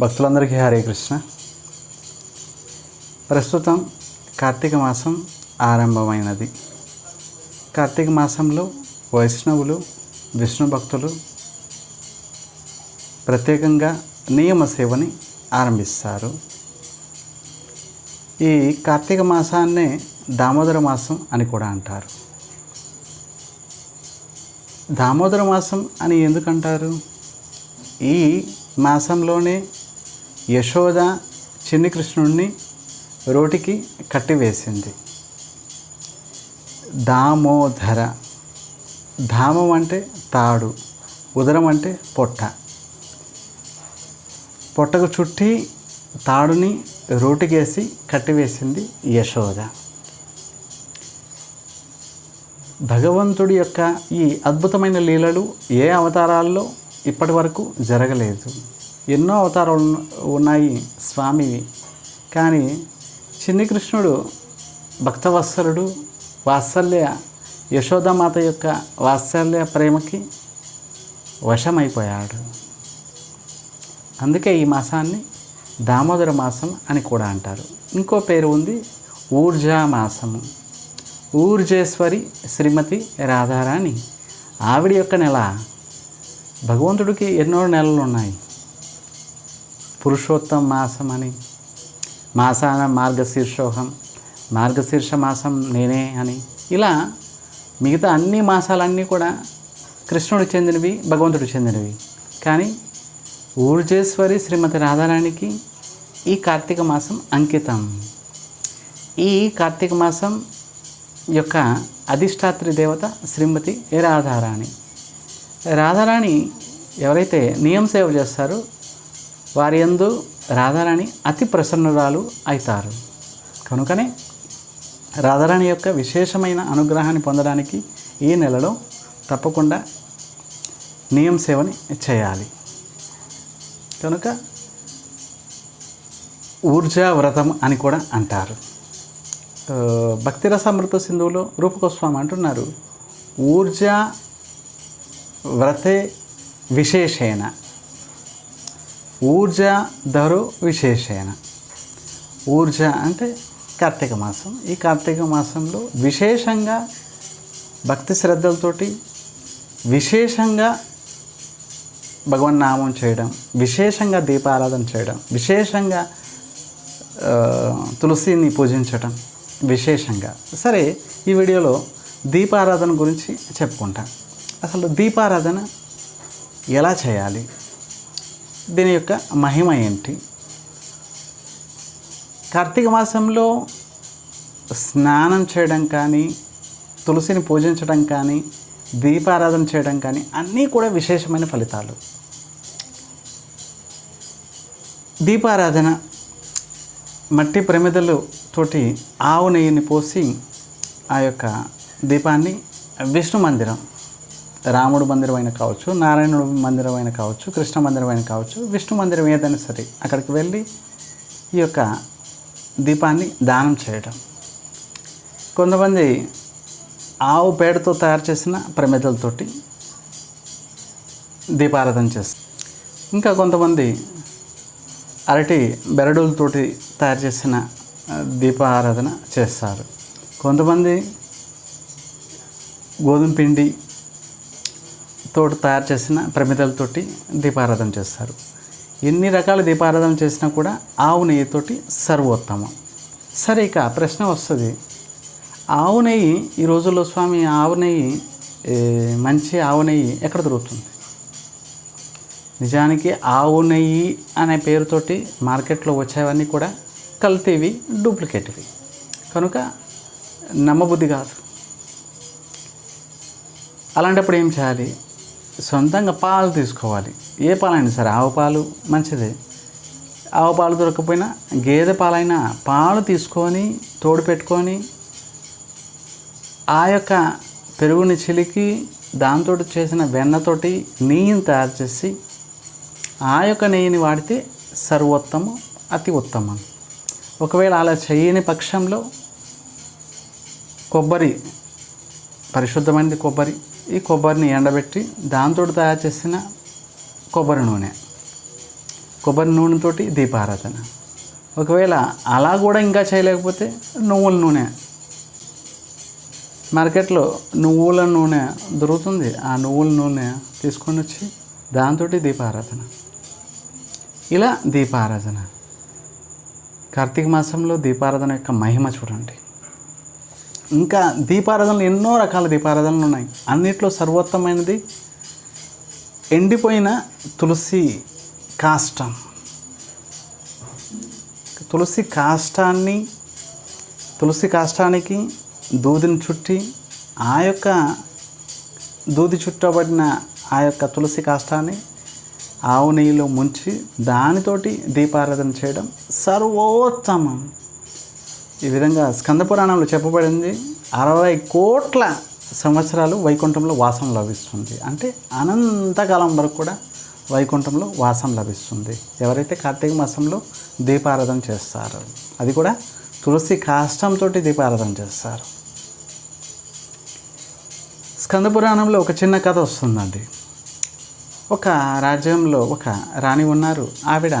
భక్తులందరికీ హరే కృష్ణ. ప్రస్తుతం కార్తీక మాసం ఆరంభమైనది. కార్తీక మాసంలో వైష్ణవులు విష్ణు భక్తులు ప్రత్యేకంగా నియమ సేవని ఆరంభిస్తారు. ఈ కార్తీక మాసాన్నే దామోదర మాసం అని కూడా అంటారు. దామోదర మాసం అని ఎందుకంటారు? ఈ మాసంలోనే యశోద చిన్ని కృష్ణుడిని రోటికి కట్టివేసింది. దామోధర ధామం అంటే తాడు ఉదరం అంటే పొట్ట. పొట్టకు చుట్టి తాడుని రోటికేసి కట్టివేసింది యశోద. భగవంతుడి యొక్క ఈ అద్భుతమైన లీలలు ఏ అవతారాల్లో ఇప్పటి వరకు జరగలేదు. ఎన్నో అవతారాలు ఉన్నాయి స్వామివి కానీ చిన్ని కృష్ణుడు భక్తవత్సలుడు వాత్సల్య యశోదామాత యొక్క వాత్సల్య ప్రేమకి వశమైపోయాడు. అందుకే ఈ మాసాన్ని దామోదర మాసం అని కూడా అంటారు. ఇంకో పేరు ఉంది ఊర్జా మాసము ఊర్జేశ్వరి శ్రీమతి రాధారాణి. ఆవిడ యొక్క నెల భగవంతుడికి ఎన్నో నెలలు ఉన్నాయి. పురుషోత్తమ మాసం అని మాసాన మార్గశీర్షోహం మార్గశీర్ష మాసం నేనే అని ఇలా మిగతా అన్ని మాసాలన్నీ కూడా కృష్ణుడు చెందినవి భగవంతుడు చెందినవి కానీ ఊర్జేశ్వరి శ్రీమతి రాధారాణికి ఈ కార్తీక మాసం అంకితం ఈ కార్తీక మాసం యొక్క అధిష్టాత్రి దేవత శ్రీమతి రాధారాణి రాధారాణి ఎవరైతే నియమ సేవ చేస్తారో వారి యందు రాధారాణి అతి ప్రసన్నురాలు అవుతారు కనుకనే రాధారాణి యొక్క విశేషమైన అనుగ్రహాన్ని పొందడానికి ఈ నెలలో తప్పకుండా నియం సేవని చేయాలి. కనుక ఊర్జా వ్రతం అని కూడా అంటారు. ఆ, భక్తిరసామృత సింధువులో రూపకోస్వామి అంటున్నారు. ఊర్జా వ్రతే విశేషేణ ఊర్జా ధరు విశేషేణ. ఊర్జ అంటే కార్తీక మాసం. ఈ కార్తీక మాసంలో విశేషంగా భక్తి శ్రద్ధలతోటి విశేషంగా భగవన్ నామం చేయడం విశేషంగా దీపారాధన చేయడం విశేషంగా తులసిని పూజించటం విశేషంగా. సరే ఈ వీడియోలో దీపారాధన గురించి చెప్పుకుంటా. అసలు దీపారాధన ఎలా చేయాలి? దీని యొక్క మహిమ ఏంటి? కార్తీక మాసంలో స్నానం చేయడం కానీ తులసిని పూజించడం కానీ దీపారాధన చేయడం కానీ అన్నీ కూడా విశేషమైన ఫలితాలు. దీపారాధన మట్టి ప్రమిదలు తోటి ఆవు నెయ్యిని పోసి ఆ యొక్క దీపాన్ని విష్ణు మందిరం రాముడు మందిరం అయినా కావచ్చు నారాయణుడు మందిరం అయినా కావచ్చు కృష్ణ మందిరం అయినా కావచ్చు విష్ణు మందిరం ఏదైనా సరే అక్కడికి వెళ్ళి ఈ యొక్క దీపాన్ని దానం చేయటం. కొంతమంది ఆవు పేడతో తయారు చేసిన ప్రమిదలతోటి దీపారాధన చేస్తారు. ఇంకా కొంతమంది అరటి బెరడులతోటి తయారు చేసిన దీపారాధన చేస్తారు. కొంతమంది గోధుమ పిండి తోటి తయారు చేసిన ప్రమిదలతోటి దీపారాధన చేస్తారు. ఎన్ని రకాల దీపారాధన చేసినా కూడా ఆవు నెయ్యితోటి సర్వోత్తమం. సరే ఇక ప్రశ్న వస్తుంది. ఆవు నెయ్యి ఈ రోజుల్లో స్వామి ఆవు నెయ్యి మంచి ఆవు నెయ్యి ఎక్కడ దొరుకుతుంది? నిజానికి ఆవు నెయ్యి అనే పేరుతోటి మార్కెట్లో వచ్చేవన్నీ కూడా కల్తీవి డూప్లికేట్వి. కనుక నమ్మబుద్ధి కాదు. అలాంటప్పుడు ఏం చేయాలి? సొంతంగా పాలు తీసుకోవాలి. ఏ పాలైనా సరే ఆవు పాలు మంచిదే. ఆవు పాలు దొరకకపోయినా గేదె పాలైనా పాలు తీసుకొని తోడు పెట్టుకొని ఆ యొక్క పెరుగుని చిలికి దాంతో చేసిన వెన్నతోటి నెయ్యిని తయారు చేసి ఆ యొక్క నెయ్యిని వాడితే సర్వోత్తమం అతి ఉత్తమం. ఒకవేళ అలా చేయని పక్షంలో కొబ్బరి పరిశుద్ధమైనది కొబ్బరి ఈ కొబ్బరిని ఎండబెట్టి దాంతో తయారు చేసిన కొబ్బరి నూనె. కొబ్బరి నూనెతోటి దీపారాధన. ఒకవేళ అలా కూడా ఇంకా చేయలేకపోతే నువ్వుల నూనె. మార్కెట్లో నువ్వుల నూనె దొరుకుతుంది. ఆ నువ్వుల నూనె తీసుకొని వచ్చి దాంతో దీపారాధన. ఇలా దీపారాధన. కార్తీక మాసంలో దీపారాధన యొక్క మహిమ చూడండి. ఇంకా దీపారాధనలు ఎన్నో రకాల దీపారాధనలు ఉన్నాయి. అన్నిట్లో సర్వోత్తమైనది ఎండిపోయిన తులసి కాష్టం. తులసి కాష్టాన్ని తులసి కాష్టానికి దూదిని చుట్టి ఆ యొక్క దూది చుట్టబడిన ఆ యొక్క తులసి కాష్టాన్ని ఆవు నెయ్యిలో ముంచి దానితోటి దీపారాధన చేయడం సర్వోత్తమం. ఈ విధంగా స్కంద పురాణంలో చెప్పబడింది అరవై కోట్ల సంవత్సరాలు వైకుంఠంలో వాసం లభిస్తుంది. అంటే అనంతకాలం వరకు కూడా వైకుంఠంలో వాసం లభిస్తుంది. ఎవరైతే కార్తీక మాసంలో దీపారాధన చేస్తారో అది కూడా తులసి కాష్టంతో దీపారాధన చేస్తారు. స్కంద పురాణంలో ఒక చిన్న కథ వస్తుందండి. ఒక రాజ్యంలో ఒక రాణి ఉన్నారు. ఆవిడ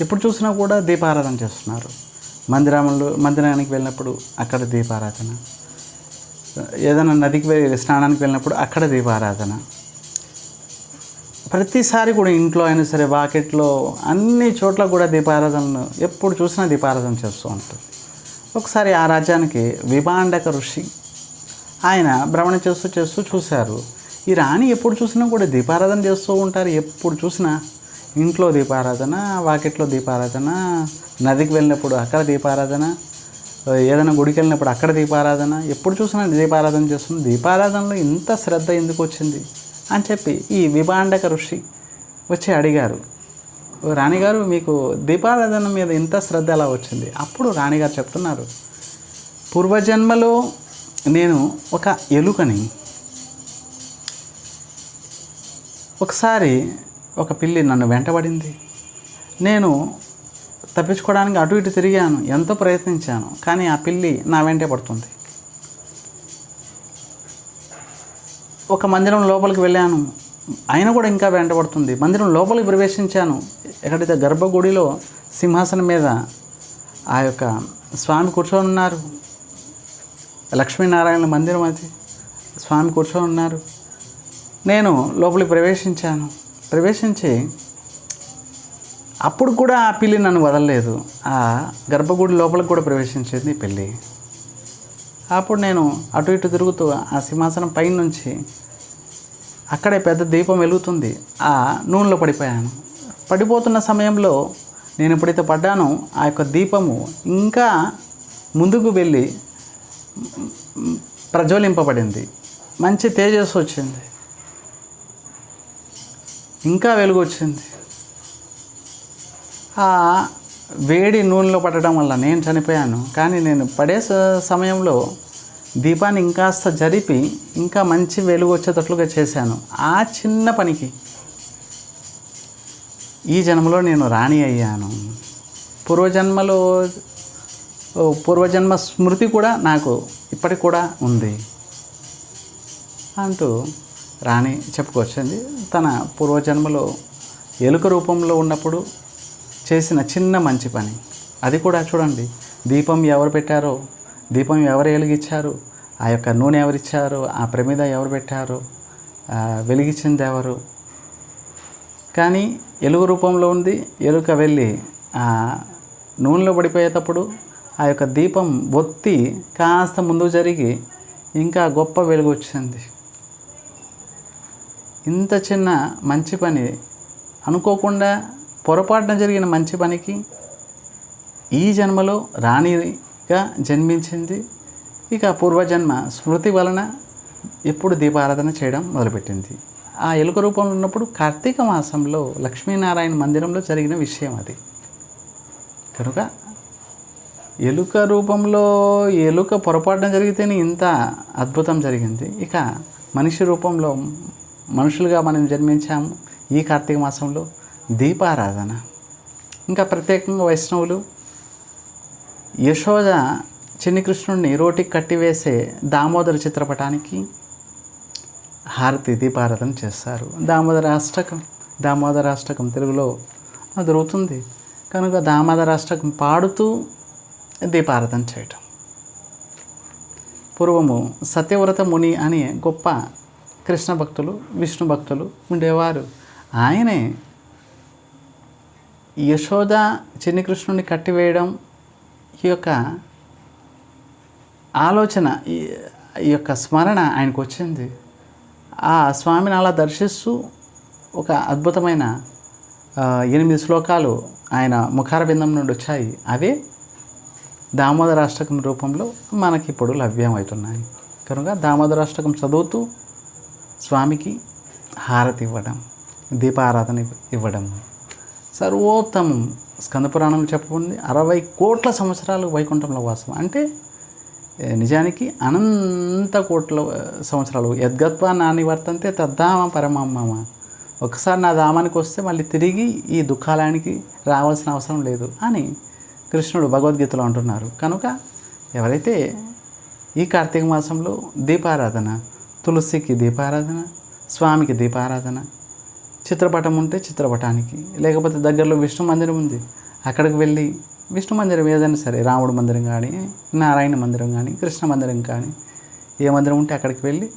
ఎప్పుడు చూసినా కూడా దీపారాధన చేస్తున్నారు. మందిరంలో మందిరానికి వెళ్ళినప్పుడు అక్కడ దీపారాధన. ఏదైనా నదికి వెళ్ళి స్నానానికి వెళ్ళినప్పుడు అక్కడ దీపారాధన. ప్రతిసారి కూడా ఇంట్లో అయినా సరే వాకిట్లో అన్ని చోట్ల కూడా దీపారాధనలు ఎప్పుడు చూసినా దీపారాధన చేస్తూ ఉంటుంది ఒకసారి ఆ రాజ్యానికి విభాండక ఋషి ఆయన భ్రమణ చేస్తూ చేస్తూ చూశారు. ఈ రాణి ఎప్పుడు చూసినా కూడా దీపారాధన చేస్తూ ఉంటారు. ఎప్పుడు చూసినా ఇంట్లో దీపారాధన వాకిట్లో దీపారాధన నదికి వెళ్ళినప్పుడు అక్కడ దీపారాధన ఏదైనా గుడికి వెళ్ళినప్పుడు అక్కడ దీపారాధన ఎప్పుడు చూసినా దీపారాధన చేస్తుంది. దీపారాధనలో ఇంత శ్రద్ధ ఎందుకు వచ్చింది అని చెప్పి ఈ విభాండక ఋషి వచ్చి అడిగారు. రాణిగారు మీకు దీపారాధన మీద ఇంత శ్రద్ధ ఎలా వచ్చింది? అప్పుడు రాణిగారు చెప్తున్నారు పూర్వజన్మలో నేను ఒక ఎలుకని ఒకసారి ఒక పిల్లి నన్ను వెంటబడింది. నేను తప్పించుకోవడానికి అటు ఇటు తిరిగాను. ఎంతో ప్రయత్నించాను. కానీ ఆ పిల్లి నా వెంటే పడుతుంది. ఒక మందిరం లోపలికి వెళ్ళాను. ఆయన కూడా ఇంకా వెంటబడుతుంది మందిరం లోపలికి ప్రవేశించాను. ఎక్కడైతే గర్భగుడిలో సింహాసనం మీద ఆ యొక్క స్వామి కూర్చొని ఉన్నారు. లక్ష్మీనారాయణ మందిరం అది. స్వామి కూర్చొని ఉన్నారు. నేను లోపలికి ప్రవేశించాను. ప్రవేశించి అప్పుడు కూడా ఆ పిల్లి నన్ను వదలలేదు. ఆ గర్భగుడి లోపలికి కూడా ప్రవేశించింది ఈ పిల్లి అప్పుడు నేను అటు ఇటు తిరుగుతూ ఆ సింహాసనం పైన నుంచి అక్కడే పెద్ద దీపం వెలుగుతుంది. ఆ నూనెలో పడిపోయాను. పడిపోతున్న సమయంలో నేను ఎప్పుడైతే పడ్డానో ఆ యొక్క దీపము ఇంకా ముందుకు వెళ్ళి ప్రజ్వలింపబడింది. మంచి తేజస్సు వచ్చింది. ఇంకా వెలుగు వచ్చింది. ఆ వేడి నూనెలో పడడం వల్ల నేను చనిపోయాను. కానీ నేను పడే స- సమయంలో దీపాన్ని ఇంకాస్త జరిపి ఇంకా మంచి వెలుగు వచ్చేటట్లుగా చేశాను. ఆ చిన్న పనికి ఈ జన్మలో నేను రాణి అయ్యాను. పూర్వజన్మలో పూర్వజన్మ స్మృతి కూడా నాకు ఇప్పటికి కూడా ఉంది అంటూ రాణి చెప్పుకొచ్చింది తన పూర్వజన్మలో ఎలుక రూపంలో ఉన్నప్పుడు చేసిన చిన్న మంచి పని. అది కూడా చూడండి. దీపం ఎవరు పెట్టారో? దీపం ఎవరు వెలిగించారు? ఆ యొక్క నూనె ఎవరిచ్చారు ఆ ప్రమిద ఎవరు పెట్టారు? వెలిగించింది ఎవరు? కానీ ఎలుగు రూపంలో ఉంది. ఎలుక వెళ్ళి ఆ నూనెలో పడిపోయేటప్పుడు ఆ యొక్క దీపం ఒత్తి కాస్త ముందు జరిగి ఇంకా గొప్ప వెలుగు వచ్చింది. ఇంత చిన్న మంచి పని అనుకోకుండా పొరపాటున జరిగిన మంచి పనికి ఈ జన్మలో రాణిగా జన్మించింది. ఇక పూర్వజన్మ స్మృతి వలన ఎప్పుడు దీపారాధన చేయడం మొదలుపెట్టింది. ఆ ఎలుక రూపంలో ఉన్నప్పుడు కార్తీక మాసంలో లక్ష్మీనారాయణ మందిరంలో జరిగిన విషయం అది. కనుక ఎలుక రూపంలో ఎలుక పొరపాటున జరిగితేనే ఇంత అద్భుతం జరిగింది. ఇక మనిషి రూపంలో మనుషులుగా మనం జన్మించాము ఈ కార్తీక మాసంలో. దీపారాధన. ఇంకా ప్రత్యేకంగా వైష్ణవులు యశోద చిన్ని కృష్ణుడిని రోటికి కట్టివేసే దామోదర చిత్రపటానికి హారతి దీపారాధన చేస్తారు. దామోదర అష్టకం దామోదర అష్టకం తెలుగులో జరుగుతుంది దొరుకుతుంది కనుక దామోదర అష్టకం పాడుతూ దీపారాధన చేయటం. పూర్వము సత్యవ్రత ముని అనే గొప్ప కృష్ణ భక్తులు విష్ణు భక్తులు ఉండేవారు. ఆయనే యశోద చిన్ని కృష్ణుని కట్టివేయడం ఈ యొక్క ఆలోచన ఈ యొక్క స్మరణ ఆయనకు వచ్చింది. ఆ స్వామిని అలా దర్శిస్తూ ఒక అద్భుతమైన ఎనిమిది శ్లోకాలు ఆయన ముఖార బిందం నుండి వచ్చాయి. అవే దామోదరాష్టకం రూపంలో మనకి ఇప్పుడు లభ్యమవుతున్నాయి. కనుక దామోదరాష్టకం చదువుతూ స్వామికి హారతి ఇవ్వడం దీపారాధన ఇవ్వడం. సర్వోత్తమం. స్కందపురాణంలో చెప్పబడింది. అరవై కోట్ల సంవత్సరాలు వైకుంఠంలో వాసం. అంటే నిజానికి అనంత కోట్ల సంవత్సరాలు. యద్గత్వా నాని వర్తంతే తద్దామ పరమమ్మ ఒకసారి నా ధామానికి వస్తే మళ్ళీ తిరిగి ఈ దుఃఖాలయానికి రావాల్సిన అవసరం లేదు అని కృష్ణుడు భగవద్గీతలో అంటున్నారు. కనుక ఎవరైతే ఈ కార్తీక మాసంలో దీపారాధన తులసికి దీపారాధన స్వామికి దీపారాధన చిత్రపటం ఉంటే చిత్రపటానికి. లేకపోతే దగ్గరలో విష్ణు మందిరం ఉంది. అక్కడికి వెళ్ళి విష్ణు మందిరం ఏదైనా సరే రాముడు మందిరం కానీ నారాయణ మందిరం కానీ కృష్ణ మందిరం కానీ ఏ మందిరం ఉంటే అక్కడికి వెళ్ళి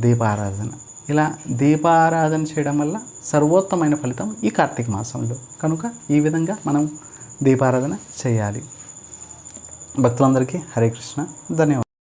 దీపారాధన. ఇలా దీపారాధన చేయడం వల్ల సర్వోత్తమైన ఫలితం ఈ కార్తీక మాసంలో. కనుక ఈ విధంగా మనం దీపారాధన చేయాలి. భక్తులందరికీ హరే కృష్ణ. ధన్యవాదాలు.